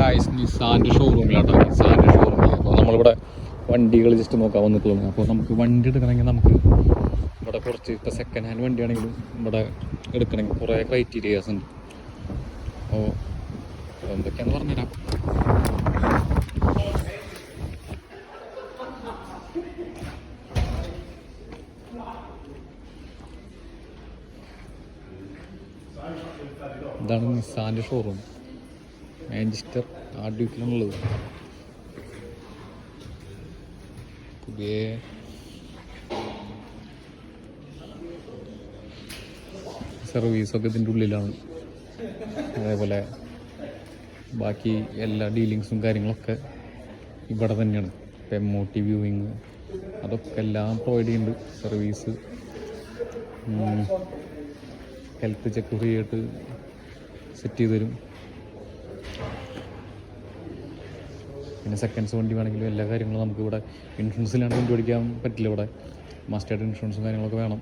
Guys നിസാന്റെ ഷോറൂമിലാട്ടോ നിസാന്റെ ഷോറൂമിൽ അപ്പോൾ നമ്മളിവിടെ വണ്ടികൾ ജസ്റ്റ് നോക്കാൻ വന്നിട്ടുള്ളത് അപ്പോൾ നമുക്ക് വണ്ടി എടുക്കണമെങ്കിൽ നമുക്ക് ഇവിടെ കുറച്ച് ഇപ്പോൾ സെക്കൻഡ് ഹാൻഡ് വണ്ടിയാണെങ്കിലും ഇവിടെ എടുക്കണമെങ്കിൽ കുറേ ക്രൈറ്റീരിയാസ് ഉണ്ട്. അപ്പോൾ എന്തൊക്കെയാണെന്ന് പറഞ്ഞുതരാം. ഇതാണ് നിസാന്റെ ഷോറൂം മാഞ്ചസ്റ്റർ ആർഡ്യൂക്കിലാണുള്ളത് പുതിയ സർവീസൊക്കെ ഇതിന്റെ ഉള്ളിലാണ്. അതേപോലെ ബാക്കി എല്ലാ ഡീലിങ്സും കാര്യങ്ങളൊക്കെ ഇവിടെ തന്നെയാണ്. ഇപ്പം എം ഒ ടി വ്യൂവിങ് അതൊക്കെ എല്ലാം പ്രൊവൈഡ് ചെയ്യുന്നുണ്ട്. സർവീസ് ഹെൽത്ത് ചെക്ക് ഫ്രീ ആയിട്ട് സെറ്റ് ചെയ്ത് തരും. പിന്നെ സെക്കൻഡ്സ് വണ്ടി വേണമെങ്കിലും എല്ലാ കാര്യങ്ങളും നമുക്ക് ഇവിടെ ഇൻഷുറൻസിലാണ് ഓടിക്കാൻ പറ്റില്ല ഇവിടെ. മസ്റ്റായിട്ട് ഇൻഷുറൻസും കാര്യങ്ങളൊക്കെ വേണം.